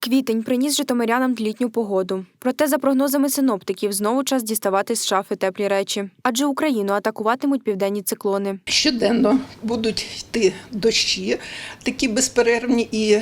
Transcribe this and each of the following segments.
Квітень приніс житомирянам літню погоду. Проте, за прогнозами синоптиків, знову час діставати з шафи теплі речі, адже Україну атакуватимуть південні циклони. Щоденно будуть йти дощі, такі безперервні, і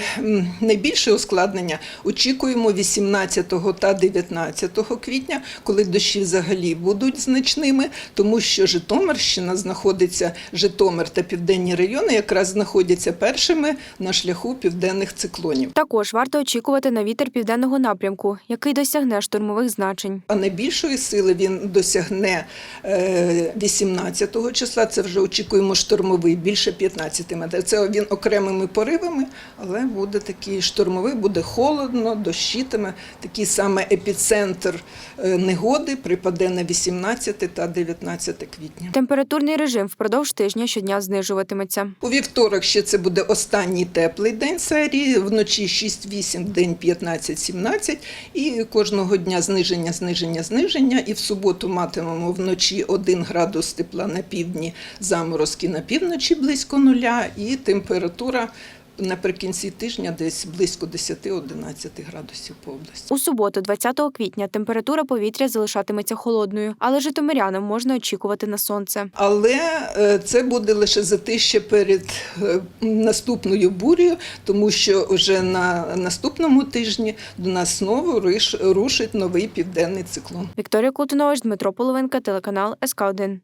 найбільше ускладнення очікуємо 18 та 19 квітня, коли дощі взагалі будуть значними, тому що Житомирщина знаходиться, Житомир та південні райони якраз знаходяться першими на шляху південних циклонів. Також варто очікувати на вітер південного напрямку, який досягне штурмових значень. А найбільшої сили він досягне е, 18 числа. Це вже очікуємо штормовий, більше 15 метрів. Це він окремими поривами, але буде такий штормовий, буде холодно, дощитиме. Такий саме епіцентр е, негоди припаде на 18 та 19 квітня. Температурний режим впродовж тижня щодня знижуватиметься. У вівторок ще це буде останній теплий день серії, вночі 6-8, день 15-17, і кожного дня зниження, зниження, зниження. І в суботу матимемо вночі 1 градус тепла на півдні, заморозки на півночі близько нуля, і температура наприкінці тижня десь близько 10-11 градусів по області. У суботу, 20 квітня, температура повітря залишатиметься холодною, але житомирянам можна очікувати на сонце. Але е, це буде лише затище перед е, наступною бурею, тому що вже на наступному тижні до нас знову рушить новий південний циклон. Вікторія Колтунович, Дмитро Половинка, телеканал СК 1